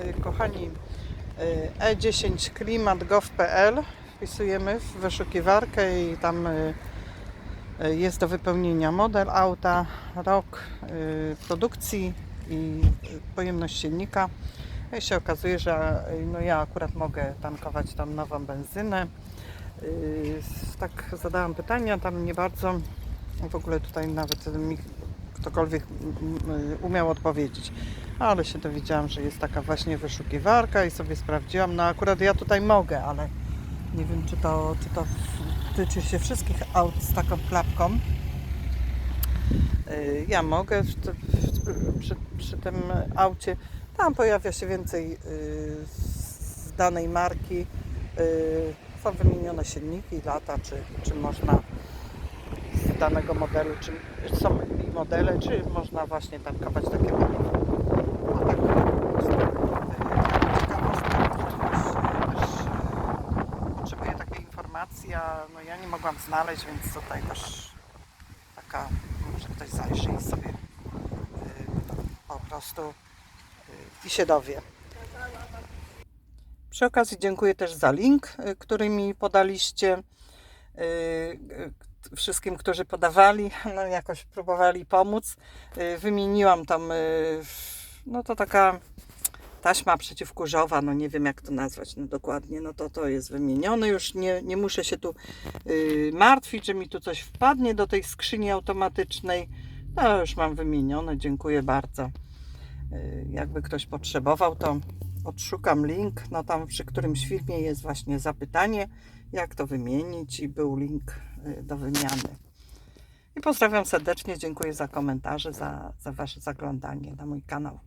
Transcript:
y, kochani, y, E10 klimat.gov.pl wpisujemy w wyszukiwarkę i tam y, jest do wypełnienia model auta, rok produkcji i pojemność silnika. I się okazuje, że no ja akurat mogę tankować tam nową benzynę. Tak zadałam pytania, tam nie bardzo w ogóle tutaj nawet mi ktokolwiek mm, umiał odpowiedzieć. Ale się dowiedziałam, że jest taka właśnie wyszukiwarka i sobie sprawdziłam. No akurat ja tutaj mogę, ale nie wiem czy to, czy to tyczy się wszystkich aut z taką klapką. Y, Ja mogę w, przy, przy tym aucie. Tam pojawia się więcej y, z danej marki. Y, Są wymienione silniki, lata, czy, czy można danego modelu, czy są i modele, czy można właśnie tankować takie paliwo. No tak, po prostu, ciekawostka, ktoś też potrzebuje takiej informacji, a no ja nie mogłam znaleźć, więc tutaj też taka, może ktoś zajrzy i sobie y, po prostu i się dowie. Przy okazji dziękuję też za link, który mi podaliście. Wszystkim, którzy podawali, no jakoś próbowali pomóc. Y, Wymieniłam tam, y, no to taka taśma przeciwkurzowa, no nie wiem jak to nazwać no dokładnie, no to to jest wymienione. Już nie, nie muszę się tu y, martwić, że mi tu coś wpadnie do tej skrzyni automatycznej. No już mam wymienione, dziękuję bardzo. Jakby ktoś potrzebował, to odszukam link. No tam przy którymś filmie jest właśnie zapytanie, jak to wymienić i był link do wymiany. I pozdrawiam serdecznie, dziękuję za komentarze, za, za Wasze zaglądanie na mój kanał.